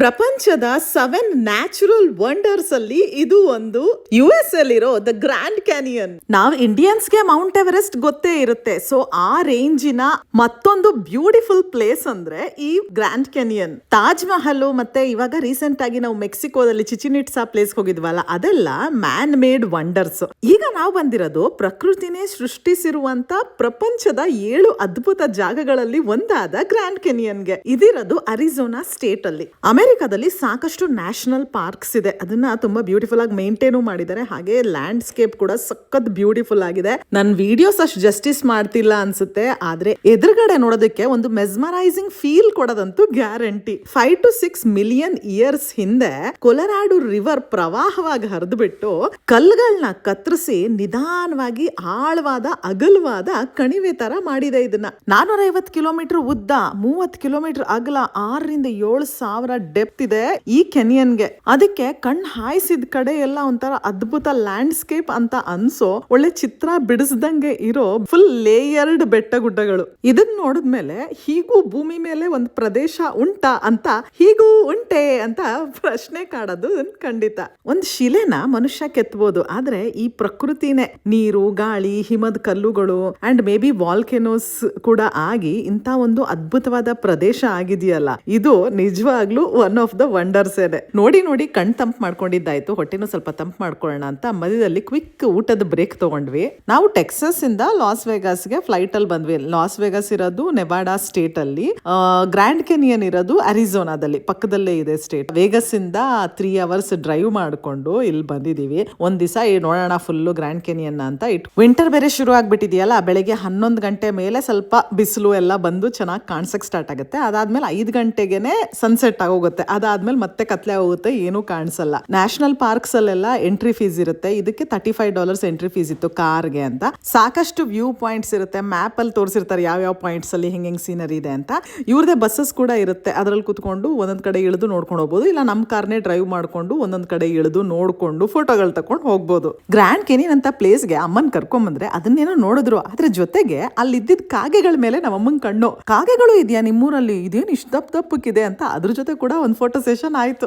ಪ್ರಪಂಚದ seven natural wonders ಅಲ್ಲಿ ಇದು ಒಂದು ಯು ಎಸ್ ಅಲ್ಲಿರೋ ದ ಗ್ರ್ಯಾಂಡ್ ಕ್ಯಾನಿಯನ್ ನಾವು ಇಂಡಿಯನ್ಸ್ಗೆ ಮೌಂಟ್ ಎವರೆಸ್ಟ್ ಗೊತ್ತೇ ಇರುತ್ತೆ. ಸೊ ಆ ರೇಂಜಿನ ಮತ್ತೊಂದು ಬ್ಯೂಟಿಫುಲ್ ಪ್ಲೇಸ್ ಅಂದ್ರೆ ಈ ಗ್ರ್ಯಾಂಡ್ ಕ್ಯಾನಿಯನ್ ತಾಜ್ ಮಹಲ್ ಮತ್ತೆ ಇವಾಗ ರೀಸೆಂಟ್ ಆಗಿ ನಾವು ಮೆಕ್ಸಿಕೋದಲ್ಲಿ ಚಿಚಿನಿಟ್ಸಾ ಪ್ಲೇಸ್ ಹೋಗಿದ್ವಲ್ಲ, ಅದೆಲ್ಲ ಮ್ಯಾನ್ ಮೇಡ್ ವಂಡರ್ಸ್ ಈಗ ನಾವು ಬಂದಿರೋದು ಪ್ರಕೃತಿನೇ ಸೃಷ್ಟಿಸಿರುವಂತ ಪ್ರಪಂಚದ ಏಳು ಅದ್ಭುತ ಜಾಗಗಳಲ್ಲಿ ಒಂದಾದ ಗ್ರ್ಯಾಂಡ್ ಕೆನಿಯನ್ಗೆ ಇದಿರೋದು ಅರಿಜೋನಾ ಸ್ಟೇಟ್ ಅಲ್ಲಿ. ಅಮೆರಿಕದಲ್ಲಿ ಸಾಕಷ್ಟು ನ್ಯಾಷನಲ್ ಪಾರ್ಕ್ಸ್ ಇದೆ. ಅದನ್ನ ತುಂಬಾ ಬ್ಯೂಟಿಫುಲ್ ಆಗಿ ಮೇಂಟೈನು ಮಾಡಿದ್ದಾರೆ. ಹಾಗೆ ಲ್ಯಾಂಡ್ಸ್ಕೇಪ್ ಕೂಡ ಸಖತ್ ಬ್ಯೂಟಿಫುಲ್ ಆಗಿದೆ. ನನ್ ವಿಡಿಯೋಸ್ ಅಷ್ಟು ಜಸ್ಟಿಸ್ ಮಾಡ್ತಿಲ್ಲ ಅನ್ಸುತ್ತೆ. ಆದ್ರೆ ಎದುರುಗಡೆ ನೋಡೋದಕ್ಕೆ ಒಂದು mesmerising feel ಕೊಡೋದಂತೂ guarantee five to six million years ಹಿಂದೆ ಕೊಲರಾಡು ರಿವರ್ ಪ್ರವಾಹವಾಗಿ ಹರಿದ್ಬಿಟ್ಟು ಕಲ್ಗಳನ್ನ ಕತ್ತರಿಸಿ ನಿಧಾನವಾಗಿ ಆಳವಾದ, ಅಗಲವಾದ ಕಣಿವೆ ತರ ಮಾಡಿದೆ ಇದನ್ನ. ನಾನೂರ ಐವತ್ತು ಕಿಲೋಮೀಟರ್ ಉದ್ದ ಮೂವತ್ ಕಿಲೋಮೀಟರ್ ಅಗಲ, ಆರರಿಂದ ಏಳು ಸಾವಿರ ಡೆಪ್ತ್ ಇದೆ ಈ ಕೆನಿಯನ್ಗೆ. ಅದಕ್ಕೆ ಕಣ್ ಹಾಯಿಸಿದ ಕಡೆ ಎಲ್ಲ ಒಂಥರ ಅದ್ಭುತ ಲ್ಯಾಂಡ್ಸ್ಕೇಪ್ ಅಂತ ಅನ್ಸೋ ಒಳ್ಳೆ ಚಿತ್ರ ಬಿಡಿಸ್ದಂಗೆ ಇರೋ ಫುಲ್ ಲೇಯರ್ಡ್ ಬೆಟ್ಟ ಗುಡ್ಡಗಳು ಇದನ್ನ ನೋಡಿದ್ಮೇಲೆ ಹೀಗೂ ಭೂಮಿ ಮೇಲೆ ಒಂದು ಪ್ರದೇಶ ಉಂಟಾ ಅಂತ, ಹೀಗೂ ಉಂಟೆ ಅಂತ ಪ್ರಶ್ನೆ ಕಾಡೋದು ಖಂಡಿತ. ಒಂದ್ ಶಿಲೆನ ಮನುಷ್ಯ ಕೆತ್ತಬಹುದು ಆದ್ರೆ ಈ ಪ್ರಕೃತಿನೇ. ನೀರು, ಗಾಳಿ, ಹಿಮದ ಕಲ್ಲುಗಳು ಅಂಡ್ ಮೇ ಬಿ ವಾಲ್ಕೆನೋಸ್ ಕೂಡ ಆಗಿ ಇಂತ ಒಂದು ಅದ್ಭುತವಾದ ಪ್ರದೇಶ ಆಗಿದೆಯಲ್ಲ. ಇದು ನಿಜವಾಗ್ಲೂ ಒನ್ ಆಫ್ ದ ವಂಡರ್ಸ್ ಇದೆ. ನೋಡಿ ನೋಡಿ ಕಣ್ ತಂಪ್ ಮಾಡ್ಕೊಂಡಿದ್ದಾಯ್ತು. ಹೊಟ್ಟೆನೂ ಸ್ವಲ್ಪ ತಂಪ್ ಮಾಡ್ಕೊಳ್ಳೋಣ ಅಂತ ಮಧ್ಯದಲ್ಲಿ ಕ್ವಿಕ್ ಊಟದ ಬ್ರೇಕ್ ತಗೊಂಡ್ವಿ. ನಾವು ಟೆಕ್ಸಸ್ ಇಂದ ಲಾಸ್ ವೆಗಾಸ್ಗೆ ಫ್ಲೈಟ್ ಅಲ್ಲಿ ಬಂದ್ವಿ. ಲಾಸ್ ವೆಗಾಸ್ ಇರೋದು ನೆವಾಡಾ ಸ್ಟೇಟ್ ಅಲ್ಲಿ. ಗ್ರ್ಯಾಂಡ್ ಕೆನಿಯನ್ ಇರೋದು ಅರಿಜೋನಾದಲ್ಲಿ, ಪಕ್ಕದಲ್ಲೇ ಇದೆ ಸ್ಟೇಟ್ ವೇಗಸ್ ಇಂದ ತ್ರೀ ಅವರ್ಸ್ ಡ್ರೈವ್ ಮಾಡ್ಕೊಂಡು ಇಲ್ಲಿ ಬಂದಿದೀವಿ ಒಂದ್ ದಿವಸ ನೋಡೋಣ ಫುಲ್ ಗ್ರ್ಯಾಂಡ್ ಕೆನಿಯನ್ ಅಂತ ಇಟ್. ವಿಂಟರ್ ಬೇರೆ ಶುರು ಆಗ್ಬಿಟ್ಟಿದೆಯಲ್ಲ, ಬೆಳಗ್ಗೆ ಹನ್ನೊಂದು ಗಂಟೆ ಮೇಲೆ ಸ್ವಲ್ಪ ಬಿಸಿಲು ಎಲ್ಲ ಬಂದು ಚೆನ್ನಾಗಿ ಕಾಣಿಸಕ್ ಸ್ಟಾರ್ಟ್ ಆಗುತ್ತೆ. ಅದಾದ್ಮೇಲೆ ಐದು ಗಂಟೆಗೆನೆ ಸನ್ಸೆಟ್ ಆಗೋಗುತ್ತೆ. ಅದಾದ್ಮೇಲೆ ಮತ್ತೆ ಕತ್ಲೆ ಹೋಗುತ್ತೆ, ಏನೂ ಕಾಣಿಸಲ್ಲ. ನ್ಯಾಷನಲ್ ಪಾರ್ಕ್ಸ್ ಅಲ್ಲೆಲ್ಲ ಎಂಟ್ರಿ ಫೀಸ್ ಇರುತ್ತೆ. ಇದಕ್ಕೆ thirty five dollars entry fees ಇತ್ತು ಕಾರ್ಗೆ ಅಂತ. ಸಾಕಷ್ಟು ವ್ಯೂ ಪಾಯಿಂಟ್ಸ್ ಇರುತ್ತೆ. ಮ್ಯಾಪ್ ಅಲ್ಲಿ ತೋರಿಸಿರ್ತಾರೆ ಯಾವ ಯಾವ ಪಾಯಿಂಟ್ಸ್ ಅಲ್ಲಿ ಹೆಂಗ್ ಹೆಂಗ್ ಸೀನರಿ ಇದೆ ಅಂತ. ಇವ್ರದೇ ಬಸ್ಸಸ್ ಕೂಡ ಇರುತ್ತೆ. ಅದ್ರಲ್ಲಿ ಕುತ್ಕೊಂಡು ಒಂದೊಂದ್ ಕಡೆ ಇಳಿದು ನೋಡ್ಕೊಂಡು ಹೋಗ್ಬೋದು. ಇಲ್ಲ ನಮ್ಮ ಕಾರ್ನೇ ಡ್ರೈವ್ ಮಾಡ್ಕೊಂಡು ಒಂದೊಂದ್ ಕಡೆ ಇಳಿದು ನೋಡ್ಕೊಂಡು ಫೋಟೋಗಳು ತಕೊಂಡು ಹೋಗ್ಬೋದು. ಗ್ರ್ಯಾಂಡ್ ಕೆನಿನ್ ಅಂತ ಪ್ಲೇಸ್ಗೆ ಅಮ್ಮನ್ ಕರ್ಕೊಂಬಂದ್ರೆ ಅದನ್ನೇನೋ ನೋಡಿದ್ರು. ಅದ್ರ ಜೊತೆಗೆ ಅಲ್ಲಿ ಇದ್ದಿದ್ದ ಕಾಗೆಗಳ ಮೇಲೆ ನಮ್ಮ ಅಮ್ಮನ್ ಕಣ್ಣು. ಕಾಗೆಗಳು ಇದೆಯಾ ನಿಮ್ಮೂರಲ್ಲಿ? ಇದೇನು ಇಷ್ಟ ದಪ್ಪ ದಪ್ಪಕ್ಕಿದೆ ಅಂತ ಅದ್ರ ಜೊತೆ ಕೂಡ ಒಂದು ಫೋಟೋ ಸೆಷನ್ ಆಯ್ತು.